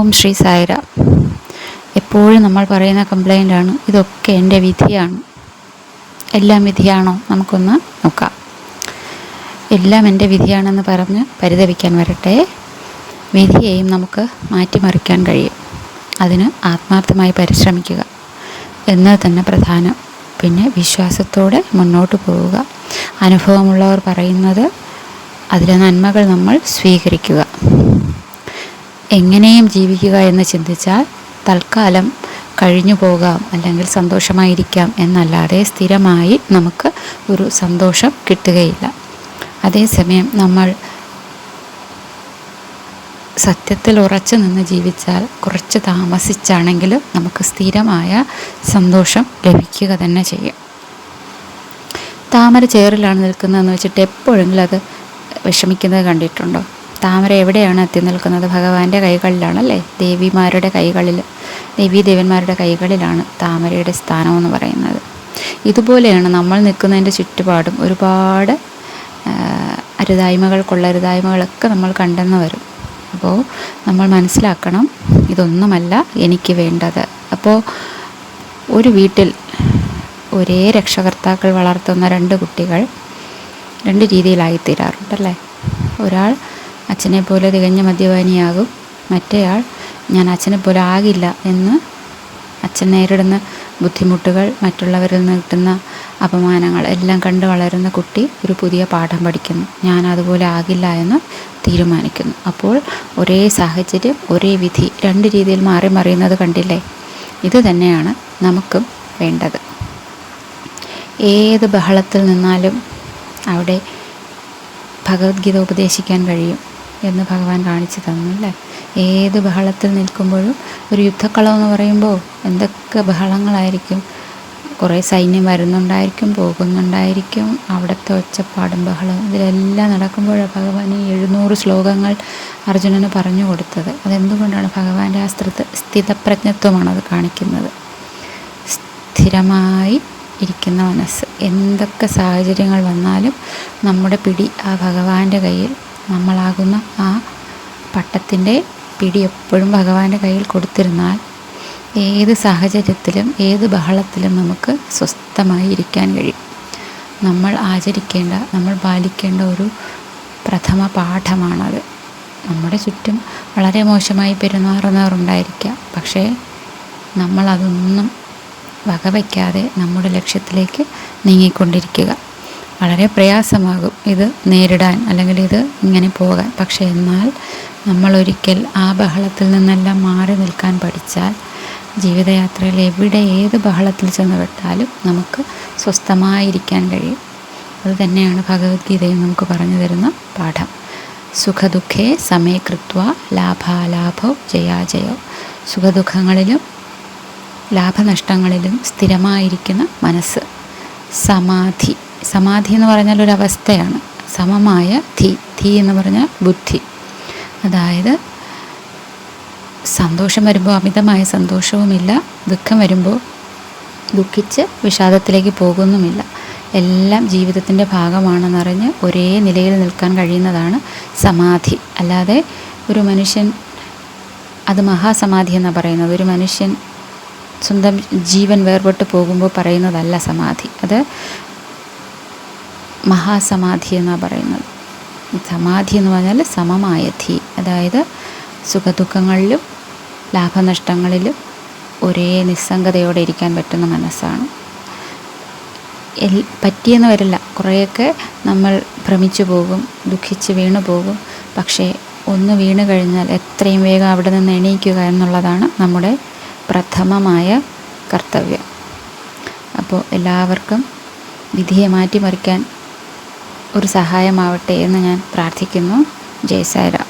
ഓം ശ്രീ സായിര. എപ്പോഴും നമ്മൾ പറയുന്ന കംപ്ലൈന്റാണ് ഇതൊക്കെ എന്റെ വിധിയാണ്. എല്ലാം വിധിയാണോ? നമുക്കൊന്ന് നോക്കാം. എല്ലാം എന്റെ വിധിയാണെന്ന് പറഞ്ഞ് പരിതപിക്കാൻ വരട്ടെ. വിധിയെയും നമുക്ക് മാറ്റിമറിക്കാൻ കഴിയും. അതിന് ആത്മാർത്ഥമായി പരിശ്രമിക്കുക. എന്നത് തന്നെ പ്രധാനം. പിന്നെ വിശ്വാസത്തോടെ മുന്നോട്ട് പോവുക. അനുഭവമുള്ളവർ പറയുന്നത് അതിലെ നന്മകൾ നമ്മൾ സ്വീകരിക്കുക. എങ്ങനെയും ജീവിക്കുക എന്ന് ചിന്തിച്ചാൽ തൽക്കാലം കഴിഞ്ഞു പോകാം അല്ലെങ്കിൽ സന്തോഷമായിരിക്കാം എന്നല്ലാതെ സ്ഥിരമായി നമുക്ക് ഒരു സന്തോഷം കിട്ടുകയില്ല. അതേസമയം നമ്മൾ സത്യത്തിൽ ഉറച്ചു നിന്ന് ജീവിച്ചാൽ കുറച്ച് താമസിച്ചാണെങ്കിലും നമുക്ക് സ്ഥിരമായ സന്തോഷം ലഭിക്കുക തന്നെ ചെയ്യും. താമര ചേറിലാണ് നിൽക്കുന്നതെന്ന് വെച്ചിട്ട് എപ്പോഴെങ്കിലും അത് വിഷമിക്കുന്നത് കണ്ടിട്ടുണ്ടോ? താമര എവിടെയാണ് എത്തി നിൽക്കുന്നത്? ഭഗവാന്റെ കൈകളിലാണല്ലേ? ദേവിമാരുടെ കൈകളിൽ ദേവീ ദേവന്മാരുടെ കൈകളിലാണ് താമരയുടെ സ്ഥാനം എന്ന് പറയുന്നത്. ഇതുപോലെയാണ് നമ്മൾ നിൽക്കുന്നതിന്റെ ചുറ്റുപാടും ഒരുപാട് അരുതായ്മകൾ കൊള്ളരുതായ്മകളൊക്കെ നമ്മൾ കണ്ടെന്ന് വരും. അപ്പോൾ നമ്മൾ മനസ്സിലാക്കണം ഇതൊന്നുമല്ല എനിക്ക് വേണ്ടത്. അപ്പോൾ ഒരു വീട്ടിൽ ഒരേ രക്ഷകർത്താക്കൾ വളർത്തുന്ന രണ്ട് കുട്ടികൾ രണ്ട് രീതിയിലായിത്തീരാറുണ്ടല്ലേ? ഒരാൾ അച്ഛനെ പോലെ തികഞ്ഞ മദ്യപാനിയാകും. മറ്റേയാൾ ഞാൻ അച്ഛനെ പോലെ ആകില്ല എന്ന് അച്ഛൻ നേരിടുന്ന ബുദ്ധിമുട്ടുകൾ മറ്റുള്ളവരിൽ നിന്ന് കിട്ടുന്ന അപമാനങ്ങൾ എല്ലാം കണ്ട് വളരുന്ന കുട്ടി ഒരു പുതിയ പാഠം പഠിക്കുന്നു. ഞാൻ അതുപോലെ ആകില്ല എന്ന് തീരുമാനിക്കുന്നു. അപ്പോൾ ഒരേ സാഹചര്യം ഒരേ വിധി രണ്ട് രീതിയിൽ മാറി മറിയുന്നത് കണ്ടില്ലേ? ഇത് തന്നെയാണ് നമുക്കും വേണ്ടത്. ഏത് ബഹളത്തിൽ നിന്നാലും അവിടെ ഭഗവത്ഗീത ഉപദേശിക്കാൻ കഴിയും. എന്ന് ഭഗവാൻ കാണിച്ചു തന്നു അല്ലേ? ഏത് ബഹളത്തിൽ നിൽക്കുമ്പോഴും ഒരു യുദ്ധക്കളം എന്ന് പറയുമ്പോൾ എന്തൊക്കെ ബഹളങ്ങളായിരിക്കും? കുറേ സൈന്യം വരുന്നുണ്ടായിരിക്കും പോകുന്നുണ്ടായിരിക്കും അവിടുത്തെ ഒച്ചപ്പാടും ബഹളം ഇതിലെല്ലാം നടക്കുമ്പോഴാണ് ഭഗവാൻ ഈ എഴുന്നൂറ് ശ്ലോകങ്ങൾ അർജുനന് പറഞ്ഞു കൊടുത്തത്. അതെന്തുകൊണ്ടാണ് ഭഗവാന്റെ ആ സ്ഥിത സ്ഥിതപ്രജ്ഞത്വമാണ് അത് കാണിക്കുന്നത്? സ്ഥിരമായി ഇരിക്കുന്ന മനസ്സ്. എന്തൊക്കെ സാഹചര്യങ്ങൾ വന്നാലും നമ്മുടെ പിടി ആ ഭഗവാന്റെ കയ്യിൽ നമ്മളാകുന്ന ആ പട്ടത്തിന്റെ പിടി എപ്പോഴും ഭഗവാന്റെ കയ്യിൽ കൊടുത്തിരുന്നാൽ ഏത് സാഹചര്യത്തിലും ഏത് ബഹളത്തിലും നമുക്ക് സ്വസ്ഥമായി ഇരിക്കാൻ കഴിയും. നമ്മൾ ആചരിക്കേണ്ട നമ്മൾ പാലിക്കേണ്ട ഒരു പ്രഥമ പാഠമാണത്. നമ്മുടെ ചുറ്റും വളരെ മോശമായി പെരുമാറുന്നവരുണ്ടായിരിക്കാം. പക്ഷേ നമ്മളതൊന്നും വകവയ്ക്കാതെ നമ്മുടെ ലക്ഷ്യത്തിലേക്ക് നീങ്ങിക്കൊണ്ടിരിക്കുക. വളരെ പ്രയാസമാകും. ഇത് നേരിടാൻ അല്ലെങ്കിൽ ഇത് ഇങ്ങനെ പോകാൻ. പക്ഷേ എന്നാൽ നമ്മളൊരിക്കൽ ആ ബഹളത്തിൽ നിന്നെല്ലാം മാറി നിൽക്കാൻ പഠിച്ചാൽ ജീവിതയാത്രയിൽ എവിടെ ഏത് ബഹളത്തിൽ ചെന്ന് വിട്ടാലും നമുക്ക് സ്വസ്ഥമായിരിക്കാൻ കഴിയും. അത് തന്നെയാണ് ഭഗവത്ഗീതയും നമുക്ക് പറഞ്ഞു തരുന്ന പാഠം. സുഖദുഃഖേ സമയകൃത്വ ലാഭാലാഭോ ജയാജയോ സുഖദുഃഖങ്ങളിലും ലാഭനഷ്ടങ്ങളിലും സ്ഥിരമായിരിക്കുന്ന മനസ്സ്. സമാധി. സമാധി എന്ന് പറഞ്ഞാൽ ഒരു അവസ്ഥയാണ്. സമമായ ധി ധി എന്ന് പറഞ്ഞാൽ ബുദ്ധി. അതായത് സന്തോഷം വരുമ്പോൾ അമിതമായ സന്തോഷവുമില്ല ദുഃഖം വരുമ്പോൾ ദുഃഖിച്ച് വിഷാദത്തിലേക്ക് പോകുന്നുമില്ല. എല്ലാം ജീവിതത്തിന്റെ ഭാഗമാണെന്നറിഞ്ഞ് ഒരേ നിലയിൽ നിൽക്കാൻ കഴിയുന്നതാണ് സമാധി. അല്ലാതെ ഒരു മനുഷ്യൻ അത് മഹാസമാധി എന്നാണ് പറയുന്നത്. ഒരു മനുഷ്യൻ സ്വന്തം ജീവൻ വേർപെട്ട് പോകുമ്പോൾ പറയുന്നതല്ല സമാധി. അത് മഹാസമാധി എന്നാണ് പറയുന്നത്. സമാധി എന്ന് പറഞ്ഞാൽ സമമായ ധി അതായത് സുഖദുഃഖങ്ങളിലും ലാഭനഷ്ടങ്ങളിലും ഒരേ നിസ്സംഗതയോടെ ഇരിക്കാൻ പറ്റുന്ന മനസ്സാണ്. എൽ പറ്റിയെന്ന് വരില്ല. കുറേയൊക്കെ നമ്മൾ ഭ്രമിച്ചു പോകും ദുഃഖിച്ച് വീണു പോകും. പക്ഷേ ഒന്ന് വീണ് കഴിഞ്ഞാൽ എത്രയും വേഗം അവിടെ നിന്ന് എണീക്കുക എന്നുള്ളതാണ് നമ്മുടെ പ്രഥമമായ കർത്തവ്യം. അപ്പോൾ എല്ലാവർക്കും വിധിയെ മാറ്റിമറിക്കാൻ ഒരു സഹായമാവട്ടെ എന്ന് ഞാൻ പ്രാർത്ഥിക്കുന്നു. ജയ് സായിരാം.